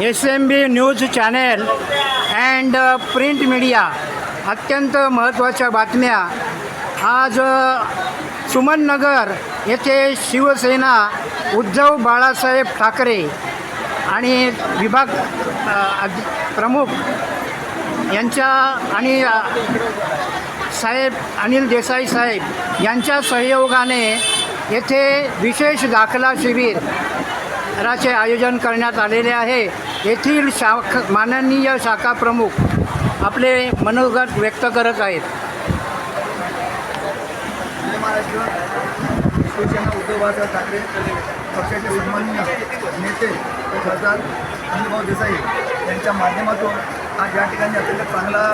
S M B news channel and print media अत्यंत महत्त्वाच्या बातम्या. आज uh, सुमननगर येथे शिवसेना उद्धव बाळासाहेब ठाकरे आणि विभाग uh, प्रमुख यांच्या आणि uh, साहेब अनिल देसाई साहेब यांच्या सहयोगाने येथे विशेष दाखला शिबिर चे आयोजन करण्यात आलेले आहे. येथील शाख माननीय शाखा प्रमुख आपले मनोगत व्यक्त करत आहेत. शिवसेना उद्धव बाळासाहेब ठाकरे पक्षाचे सन्माननीय नेते खासदार अनिलभाऊ देसाई यांच्या माध्यमातून आज या ठिकाणी अत्यंत चांगला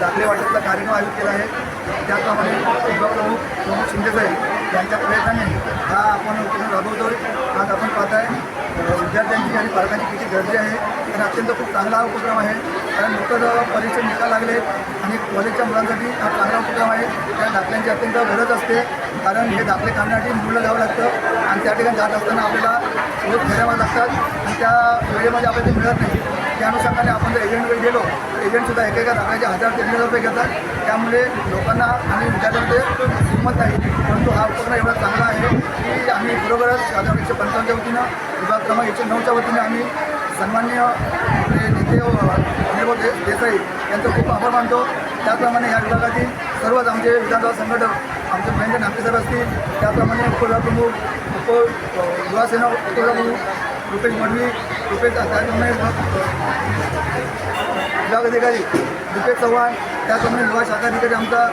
दाखले वाटपाचा कार्यक्रम आयोजित केला आहे. त्याप्रमाणे विभाग प्रमुख प्रमुख शिंदेसाहेब त्यांच्या प्रयत्नाने हा आपण उपक्रम राबवतो आज आपण पाहत आहे विद्यार्थ्यांची आणि पालकांची किती गर्दी आहे. तर अत्यंत खूप चांगला हा उपक्रम आहे. कारण नुकतंच परीक्षा निकाल लागले आणि कॉलेजच्या मुलांसाठी हा चांगला उपक्रम आहे. त्या दाखल्यांची अत्यंत गरज असते. कारण हे दाखले काढण्यासाठी मुलं जावं लागतं आणि त्या ठिकाणी जात असताना आपल्याला रोज फेऱ्यावर लागतात आणि त्या वेळेमध्ये आपल्याला ते मिळत नाही. त्या अनुषंगाने आपण जर एजंटकडे गेलो एजंटसुद्धा एकेका दाखल्याचे हजार ते दीड हजार रुपये घेतात. त्यामुळे लोकांना आणि विद्यार्थ्यांना ते किंमत नाही परंतु हा उपक्रम एवढा चांगला आहे की आम्ही बरोबरच हजार एकशे पंचावन्नच्या वतीनं विभाग क्रमांक एकशे नऊच्या वतीने आम्ही सन्मान्य नेते अनिर्भाऊ दे देसाई यांचं खूप आभार मानतो. त्याप्रमाणे या विभागातील सर्वच आमचे विधानसभा संघटक आमचे महेंद्र नागपूर असतील. त्याप्रमाणे उपविभागप्रमुख उप युवासेना उपविभागप्रमुख रुपेश मडवी रुपेश त्याप्रमाणे विभागाधिकारी दीपेश चव्हाण त्याप्रमाणे युवा शाखाधिकारी आमचा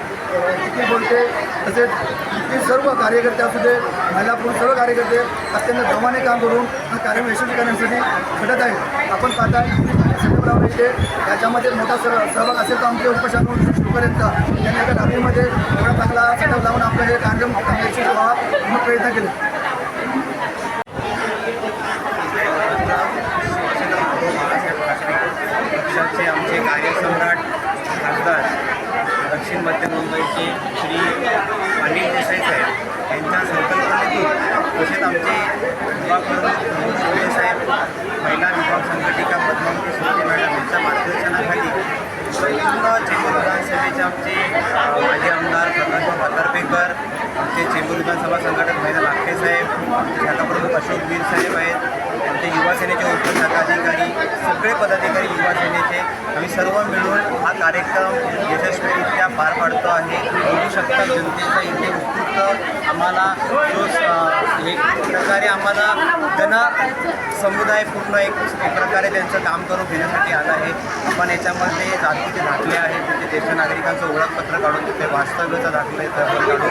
चिखली बोलते. तसेच इथले सर्व कार्यकर्ते असू दे महिला पुरुष सर्व कार्यकर्ते अत्यंत जमाने काम करून हा कार्यक्रम यशस्वी करण्यासाठी घडत आहेत. आपण पाहता येते. त्याच्यामध्ये याच्यामध्ये मोठा सर सहभाग असेल तर आमचे उपशासन पर्यंत त्यांनी एका रात्रीमध्ये एवढा चांगला सेटअप लावून आपला हे कार्यक्रम यशस्वी व्हावा म्हणून प्रयत्न केले पक्षाचे आमचे कार्यसम्राट खासदार दक्षिण मध्य आमचे श्री अनिल देसाई साहेब यांच्या संकल्पनेतून तसेच आमचे विभाग प्रमुख साहेब महिला विभाग संघटिका पद्मावती सुट्टे मॅडम यांच्या मार्गदर्शनाखाली संपूर्ण चेंबूर विधानसभेचे आमचे माजी आमदार प्रकाश पातर्पेकर आमचे चेंबूर विधानसभा संघटक महिला लाखे साहेब आमचे शाखाप्रमुख अशोक वीर साहेब आहेत युवा सेनेचे उपशाखाधिकारी सगळे पदाधिकारी युवा सेनेचे आम्ही सर्व मिळून हा कार्यक्रम यशस्वीरित्या पार पाडतो आहे. बघू शकता जनतेचा इथे उत्कृष्ट आम्हाला जो एक प्रकारे आम्हाला जन समुदाय पूर्ण एक प्रकारे त्यांचं काम करून घेण्यासाठी आलं आहे. आपण याच्यामध्ये जातीचे दाखले आहेत तिथे ज्येष्ठ नागरिकांचं ओळखपत्र काढून तिथे वास्तव्याचं दाखले काढून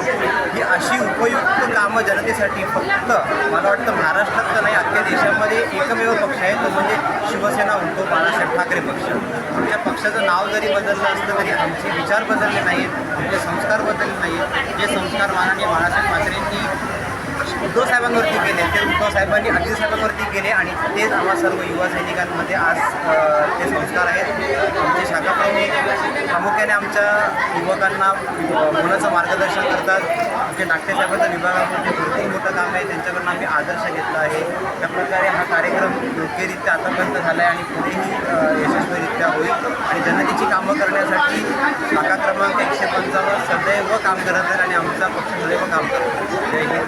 ही अशी उपयुक्त कामं जनतेसाठी फक्त मला वाटतं महाराष्ट्रात तर नाही अख्ख्या देशामध्ये एकमेव पक्ष आहे तो म्हणजे शिवसेना उद्धव बाळासाहेब ठाकरे पक्ष. आमच्या पक्षाचं नाव जरी बदललं असलं तरी आमचे विचार बदलले नाहीत आमचे संस्कार बदलले नाहीत जे संस्कार माननीय बाळासाहेब ठाकरेंनी उद्धव साहेबांवरती केले ते उद्धव साहेबांनी अजित साहेबांवरती केले आणि तेच आम्हा सर्व युवा सैनिकांमध्ये आज ते संस्कार आहेत. आमचे शाखा प्रमुख प्रामुख्याने आमच्या युवकांना मुलाचं मार्गदर्शन करतात. आमचे नाट्य साहेबांच्या विभागामध्ये भरपूर मोठं काम आहे. त्यांच्याकडून आम्ही आदर्श घेतला आहे. त्या प्रकारे हा कार्यक्रम योग्यरित्या आतापर्यंत झाला आहे आणि पुढेही यशस्वीरित्या होईल. आणि जनतेची कामं करण्यासाठी शाखा क्रमांक एकशे पंचावन्न सदैव काम करत आहे आणि आमचा पक्ष सदैव काम करत आहे जय हिंद जय महाराष्ट्र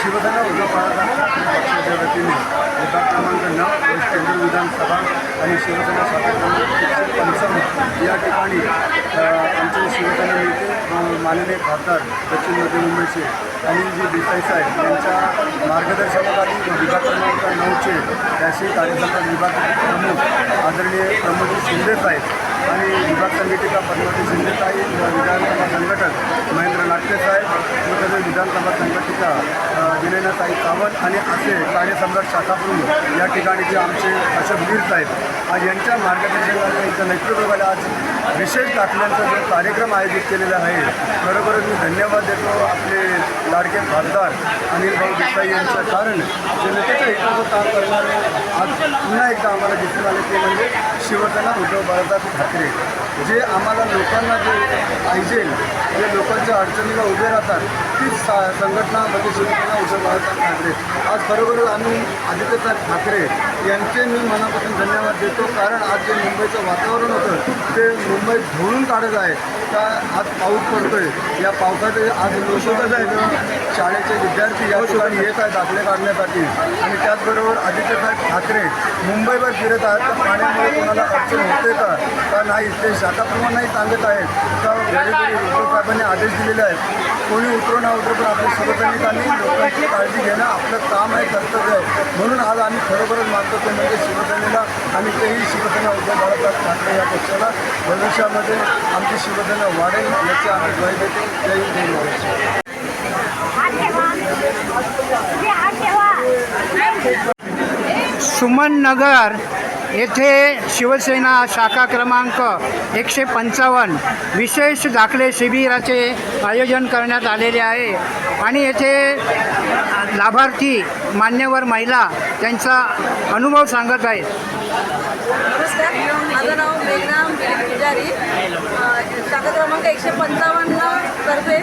शिवसेना उद्या बाळासाहेब पक्षाच्या वतीने विभाग क्रमांक नऊ वेस्ट केंद्र विधानसभा आणि शिवसेना स्वातंत्र्य पंचावन्न या ठिकाणी आमच्या आमचे शिवसेना नेते माननीय खासदार दक्षिण मध्य मुंबईचे अनिलजी देसाई साहेब यांच्या मार्गदर्शनाखाली विभाग क्रमांक नऊचे त्याशी कार्यसंघ विभाग प्रमुख आदरणीय प्रमुख शिंदे साहेब आणि विभाग संघटिका पद्मावती शिंदे साहेब विधानसभा संघटक महेंद्र नाट्य साहेब व विधानसभा संघटिका विनयना साई कामत आणि असे कार्यसम्राट शाखाप्रमुख या ठिकाणी जे आमचे अशोक वीर साहेब आज यांच्या मार्गदर्शनाने यांच्या नेतृत्वाला आज विशेष दाखल्यांचा जो कार्यक्रम आयोजित केलेला आहे खरोखरच मी धन्यवाद देतो आपले लाडके खासदार अनिल भाऊ देसाई यांचं कारण जनतेच्या हिताचं काम करणारे आज पुन्हा एकदा आम्हाला दिसून आले ते म्हणजे शिवसेना उद्धव बाळासाहेब ठाकरे जे आम्हाला लोकांना जे पाहिजे जे लोकांच्या अडचणीला उभे राहतात तीच सा संघटना म्हणजे शिवसेना उद्धव बाळासाहेब ठाकरे. आज खरोखरच आम्ही आदित्यसाहेब ठाकरे यांचे मी मनापासून धन्यवाद देतो. कारण आज जे मुंबईचं वातावरण होतं ते मुंबईत धुळून काढत आहे. का आज पाऊस पडतोय. या पावसात आज लोकसभा शाळेचे विद्यार्थी या ठिकाणी येत आहेत दाखले काढण्यासाठी. आणि त्याचबरोबर आदित्यसाहेब ठाकरे मुंबईवर फिरत आहेत. तर पाण्यामुळे कोणाला अडचण होते का का नाही ते शाखाप्रमाणेही सांगत आहेत. का वेळोवेळी उद्धव साहेबांनी आदेश दिलेले आहेत. कोणी उतरो ना उतरो पण आपल्या शिवसैनिकांनी लोकांची काळजी घेणं आपलं काम आहे कर्तव्य आहे. म्हणून आज आम्ही खरोखरच मानतो ते म्हणजे शिवसेनेला आणि तेही शिवसेना उद्धव बाळासाहेब ठाकरे या पक्षाला. भविष्यामध्ये आमची शिवसेना वाढेल याची आम्ही ग्वाही देतो. जय हिंद महाराष्ट्र. सुमन नगर. येथे शिवसेना शाखा क्रमांक एकशे पंचावन्न विशेष दाखले शिबिराचे आयोजन करण्यात आलेले आहे. आणि येथे लाभार्थी मान्यवर महिला त्यांचा अनुभव सांगत आहेत. नमस्कार. माझं नाव मेघना पुजारी. शाखा क्रमांक एकशे पंचावन्न तर्फे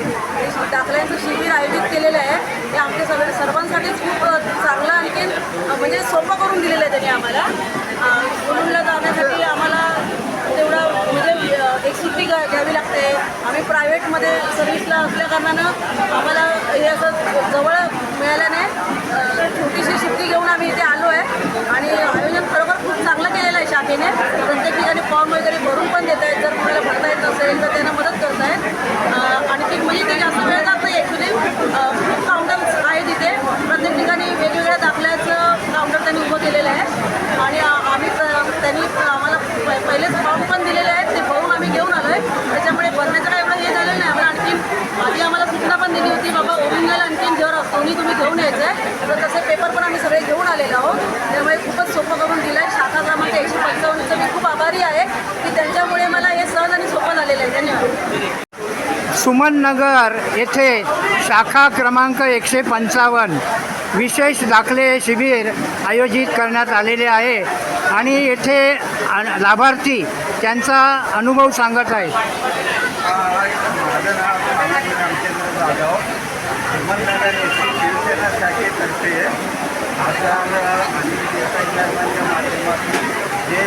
दाखल्यांचं शिबिर आयोजित केलेलं आहे. ते आमच्या सगळ्या सर्वांसाठीच खूप चांगलं आणखी म्हणजे सोपं करून दिलेलं आहे त्यांनी आम्हाला. आम्ही प्रायव्हेटमध्ये सर्व्हिसला असल्या कारणानं आम्हाला हे असं जवळ मिळाल्याने छोटीशी शिफ्टी घेऊन आम्ही इथे आलो आहे. आणि आयोजन खरोखर खूप चांगलं केलेलं आहे शाखेने. प्रत्येक ठिकाणी फॉर्म वगैरे भरून पण देत आहेत. जर कोणाला भरता येत नसेल तर त्यांना मदत करत आहेत. आणखी म्हणजे ते जास्त वेळ जात नाही ॲक्च्युली खूप काउंटर्स आहेत इथे. प्रत्येक ठिकाणी वेगवेगळ्या दाखल्याचं काउंटर त्यांनी उभं केलेलं आहे. आणि आ- आम्ही प- त्यांनी आम्हाला प- पहिलेच फॉर्म पण दिलेले आहेत ते भरून आम्ही घेऊन आलो आहे त्याच्यामुळे भरण्याचं काय एवढं हे झालेलं नाही आम्हाला आणखीन आधी आम्हाला सूचना पण दिली होती बाबा ओरिजिनल आणखीन जर दोन्ही तुम्ही घेऊन यायचं आहे तर तसे पेपर पण आम्ही सगळे घेऊन आलेलो आहोत त्यामुळे खूपच सोपं करून दिलं आहे शाखा क्रमांक एकशे पंचावन्नचं मी खूप आभारी आहे की त्यांच्यामुळे मला हे सहज आणि सोपं झालेलं आहे धन्यवाद नगर येथे शाखा क्रमांक एकशे पंचावन्न विशेष दाखले शिबिर आयोजित करण्यात आलेले आहे. आणि येथे लाभार्थी त्यांचा अनुभव सांगत आहेत जे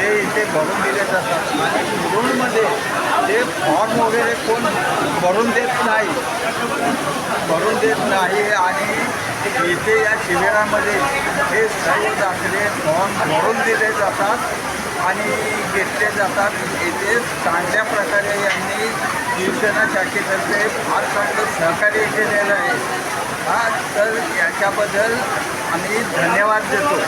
जे ते इथे भरून दिले जातात. आणि मुरुडमध्ये जे फॉर्म वगैरे कोण भरून देत नाही भरून देत नाही आणि इथे या शिबिरामध्ये हे सर्व दाखले फॉर्म भरून दिले जातात आणि घेतले जातात. येथे चांगल्या प्रकारे यांनी शिवसेना शाखेतर्फे फार चांगलं सहकार्य केलेलं आहे. हा तर याच्याबद्दल आम्ही धन्यवाद देतो.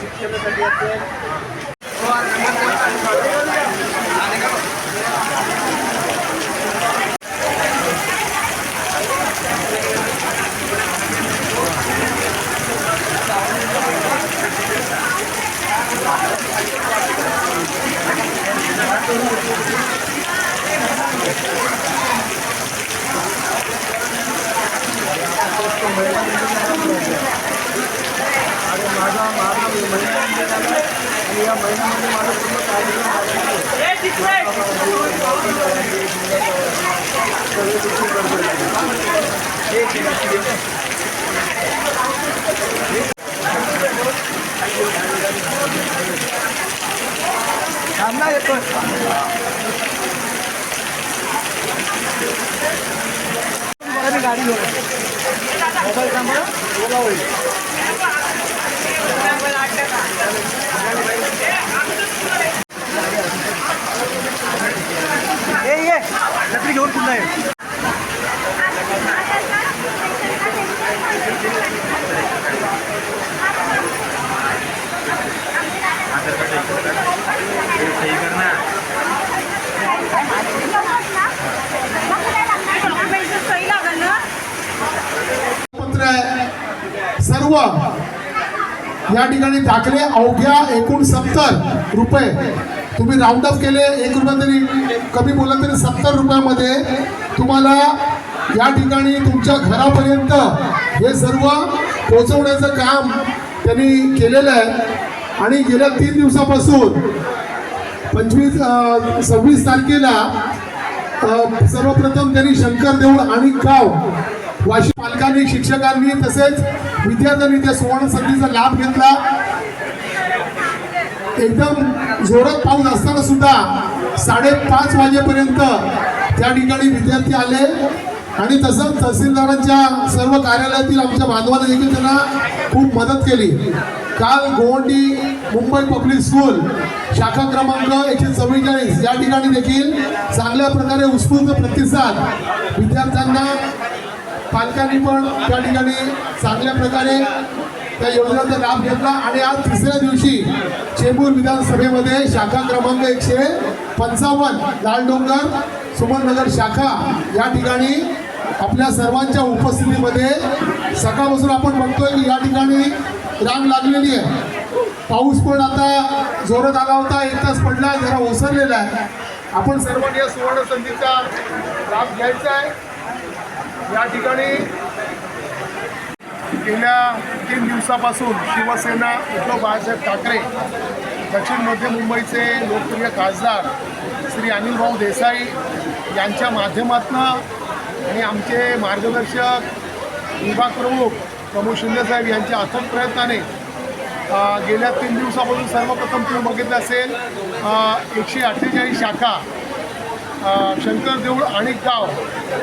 शिक्षणासाठी आपण आणि माझा माझा महिना निघाला आणि या महिन्यामध्ये माझं पूर्ण कार्यक्रम थांबना येतो আমি গাড়ি ধরে মোবাইল নাম্বার ওলা ওই या ठिकाणी दाखले अवघ्या एकूण सत्तर रुपये. तुम्ही राऊंड अप केले एक रुपया तरी कमी बोलला तरी सत्तर रुपयामध्ये तुम्हाला या ठिकाणी तुमच्या घरापर्यंत हे सर्व पोचवण्याचं काम त्यांनी केलेलं आहे. आणि गेल्या तीन दिवसापासून पंचवीस सव्वीस तारखेला सर्वप्रथम त्यांनी शंकर देऊळ आणि गाव वाशी पालकांनी शिक्षकांनी तसेच विद्यार्थ्यांनी त्या सुवर्ण संधीचा लाभ घेतला. एकदम जोरात पाऊस असताना सुद्धा साडेपाच वाजेपर्यंत त्या ठिकाणी विद्यार्थी आले. आणि तसंच तहसीलदारांच्या सर्व कार्यालयातील आमच्या बांधवाने देखील त्यांना खूप मदत केली. काल गोवंडी मुंबई पब्लिक स्कूल शाखा क्रमांक एकशे चव्वेचाळीस या ठिकाणी देखील चांगल्या प्रकारे उत्स्फूर्त प्रतिसाद विद्यार्थ्यांना पालकांनी पण त्या ठिकाणी चांगल्या प्रकारे त्या योजनेचा लाभ घेतला. आणि आज तिसऱ्या दिवशी चेंबूर विधानसभेमध्ये शाखा क्रमांक एकशे पंचावन्न लालडोंगर सुमननगर शाखा या ठिकाणी आपल्या सर्वांच्या उपस्थितीमध्ये सकाळपासून आपण बघतोय की या ठिकाणी रांग लागलेली आहे. पाऊस पण आता जोरात आला होता एक तास पडला जरा ओसरलेला आहे. आपण सर्वांनी या सुवर्ण संधीचा लाभ घ्यायचा आहे. या ठिकाणी गेल्या तीन दिवसापासून शिवसेना उद्धव बाळासाहेब ठाकरे दक्षिण मध्य मुंबईचे लोकप्रिय खासदार श्री अनिलभाऊ देसाई यांच्या माध्यमातून आणि आमचे मार्गदर्शक विभाग प्रमुख प्रमोद शिंदेसाहेब यांच्या अथक प्रयत्नाने गेल्या तीन दिवसापासून सर्वप्रथम तुम्ही बघितलं असेल एकशे अठ्ठेचाळीस शाखा शंकर देऊळ आणि गाव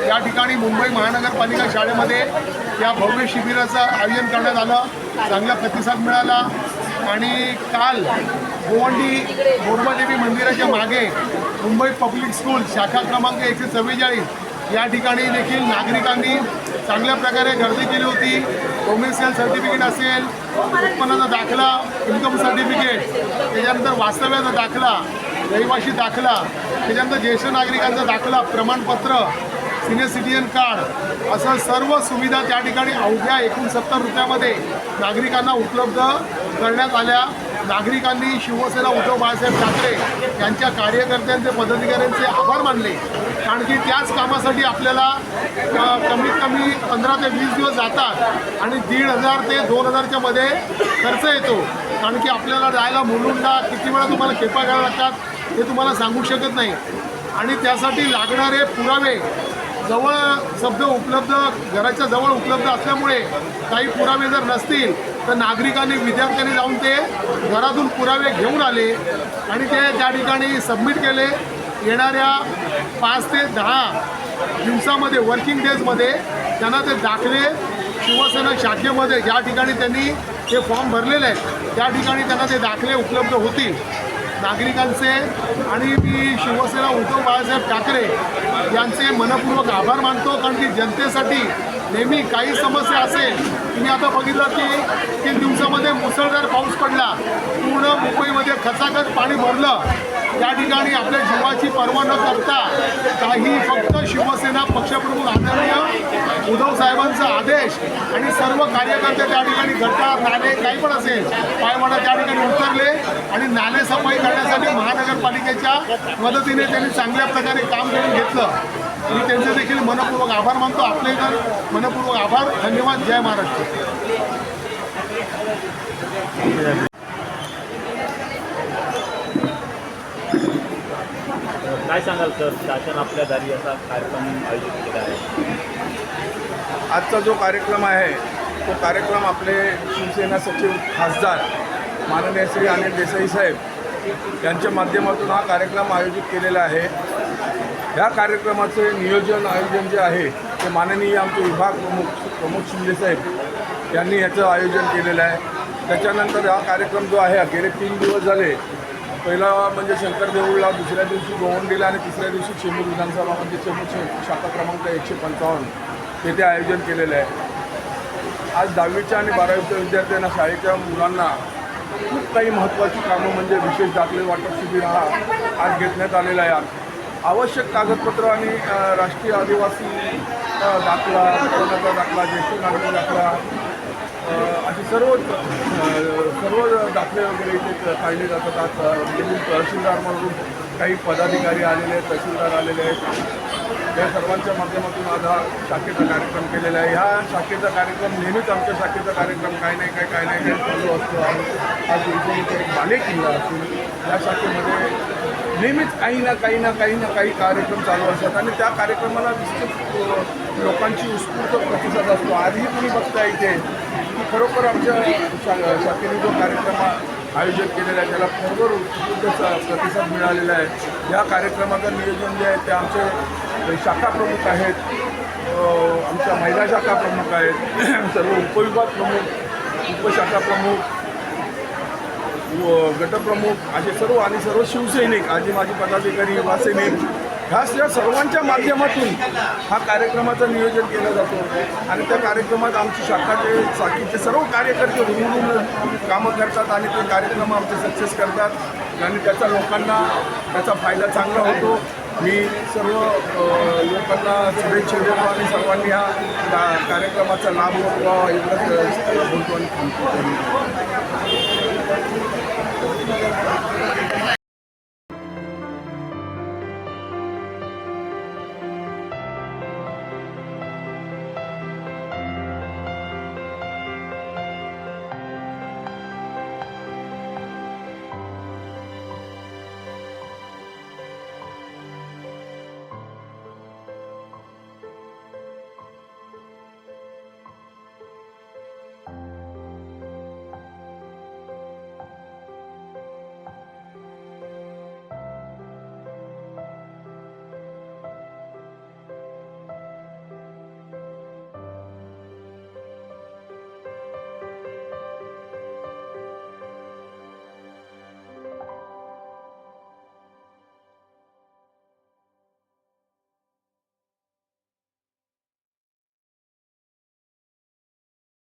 या ठिकाणी मुंबई महानगरपालिका शाळेमध्ये या भव्य शिबिराचं आयोजन करण्यात आलं. चांगला प्रतिसाद मिळाला. आणि काल गोवंडी गोरबादेवी मंदिराच्या मागे मुंबई पब्लिक स्कूल शाखा क्रमांक एकशे चव्वेचाळीस या ठिकाणी देखील नागरिकांनी चांगल्या प्रकारे गर्दी केली होती. डोमेसियल सर्टिफिकेट असेल उत्पन्नाचा दाखला इन्कम सर्टिफिकेट त्याच्यानंतर वास्तव्याचा दाखला रहिवाशी दाखला. त्याच्यानंतर ज्येष्ठ नागरिकांचा दाखला प्रमाणपत्र सिनियर सिटीजन कार्ड असं सर्व सुविधा त्या ठिकाणी अवघ्या एकोणसत्तर रुपयामध्ये नागरिकांना उपलब्ध करण्यात आल्या. नागरिकांनी शिवसेना उद्धव बाळासाहेब ठाकरे यांच्या कार्यकर्त्यांचे पदाधिकाऱ्यांचे आभार मानले. कारण की त्याच कामासाठी आपल्याला कमीत कमी पंधरा ते वीस दिवस जातात आणि दीड हजार ते दोन हजारच्या मध्ये खर्च येतो. कारण की आपल्याला जायला मुलुंडा किती वेळा तुम्हाला खेपा घ्याव्या लागतात? हे तुम्हाला सांगू शकत नाही. आणि त्यासाठी लागणारे पुरावे जवळ शब्द उपलब्ध घराच्या जवळ उपलब्ध असल्यामुळे काही पुरावे जर नसतील तर नागरिकांनी विद्यार्थ्यांनी जाऊन ते घरातून पुरावे घेऊन आले आणि ते त्या ठिकाणी सबमिट केले. येणाऱ्या पाच ते दहा दिवसामध्ये वर्किंग डेजमध्ये त्यांना ते दाखले. शिवसेना शाखेमध्ये ज्या ठिकाणी त्यांनी ते फॉर्म भरलेले आहेत त्या ठिकाणी त्यांना ते दाखले उपलब्ध होतील. नागरिकांचे आणि मी शिवसेना उद्धव बाळासाहेब ठाकरे यांचे मनपूर्वक आभार मानतो कारण की जनतेसाठी नेहमी काही समस्या असेल तुम्ही आता बघितलं की तीन दिवसामध्ये मुसळधार पाऊस पडला. पूर्ण मुंबईमध्ये खचाखच पाणी भरलं. त्या ठिकाणी आपल्या जीवाची पर्वा न करता काही फक्त शिवसेना पक्षप्रमुख आदरणीय उद्धव साहेबांचा आदेश आणि सर्व कार्यकर्ते त्या ठिकाणी घटना नाले काही पण असेल पायवाडा त्या ठिकाणी उतरले आणि नाले सफाई करण्यासाठी महानगरपालिकेच्या मदतीने त्यांनी चांगल्या प्रकारे काम करून घेतलं. मी त्यांचे देखील मनपूर्वक आभार मानतो. आपले तर मनपूर्वक आभार धन्यवाद. जय महाराष्ट्र. काय सांगाल सर? शासन आपल्या दारी असा कार्यक्रम आयोजित केला आहे. आजचा जो कार्यक्रम आहे तो कार्यक्रम आपले शिवसेना सचिव खासदार माननीय श्री अनिल देसाई साहेब यांच्या माध्यमातून हा कार्यक्रम आयोजित केलेला आहे. ह्या कार्यक्रमाचे नियोजन आयोजन जे आहे ते माननीय आमचे विभाग प्रमुख प्रमोद शिंदेसाहेब यांनी याचं आयोजन केलेलं आहे. त्याच्यानंतर हा कार्यक्रम जो आहे गेले तीन दिवस झाले. पहिला म्हणजे शंकर देऊळला दुसऱ्या दिवशी गोवंडीला आणि तिसऱ्या दिवशी चेंबूर विधानसभा म्हणजे चेंबूर शाखा क्रमांक एकशे पंचावन्न. तेथे आयोजन केलेलं आहे. आज दहावीच्या आणि बारावीच्या विद्यार्थ्यांना शाळेच्या मुलांना खूप काही महत्त्वाची कामं म्हणजे विशेष दाखले वाटप शिबिर हा आज घेतण्यात आलेला आहे. आवश्यक कागदपत्र आणि राष्ट्रीय आदिवासी दाखला कोणाचा दाखला ज्येष्ठ नागरिक दाखला असे सर्व सर्व दाखले वगैरे इथे काढले जातात. आज म्हणजे तहसीलदार म्हणून काही पदाधिकारी आलेले आहेत तहसीलदार आलेले आहेत. या सर्वांच्या माध्यमातून आज हा शाखेचा कार्यक्रम केलेला आहे. ह्या शाखेचा कार्यक्रम नेहमीच आमच्या शाखेचा कार्यक्रम काय नाही काय काय नाही काय चालू असतो. आणि आज इथे एक बालेकिल्ला असून या शाखेमध्ये नेहमीच काही ना काही ना काही ना काही कार्यक्रम चालू असतात आणि त्या कार्यक्रमाला विस्तृत लोकांची उत्स्फूर्त प्रतिसाद असतो. आजही तुम्ही बघता इथे की खरोखर आमच्या शा शाखेने जो कार्यक्रम आयोजित केलेला आहे त्याला खरोखर उत्स्फूर्त प्रतिसाद मिळालेला आहे. या कार्यक्रमाचं नियोजन जे आहे ते आमचे शाखा प्रमुख आहेत आमच्या महिला शाखा प्रमुख आहेत सर्व उपविभाग प्रमुख उपशाखा प्रमुख व गटप्रमुख असे सर्व आणि सर्व शिवसैनिक आजी माजी पदाधिकारी युवासैनिक ह्या या सर्वांच्या माध्यमातून हा कार्यक्रमाचं नियोजन केलं जातो. आणि त्या कार्यक्रमात आमची शाखाचे साखीचे सर्व कार्यकर्ते हुरूहून कामं करतात आणि ते कार्यक्रम आमचे सक्सेस करतात. आणि त्याचा लोकांना त्याचा फायदा चांगला होतो. मी सर्व लोकांना शुभेच्छा देतो आणि सर्वांनी ह्या का- कार्यक्रमाचा लाभ व्हावा एवढंच बोलतो आणि Thank you.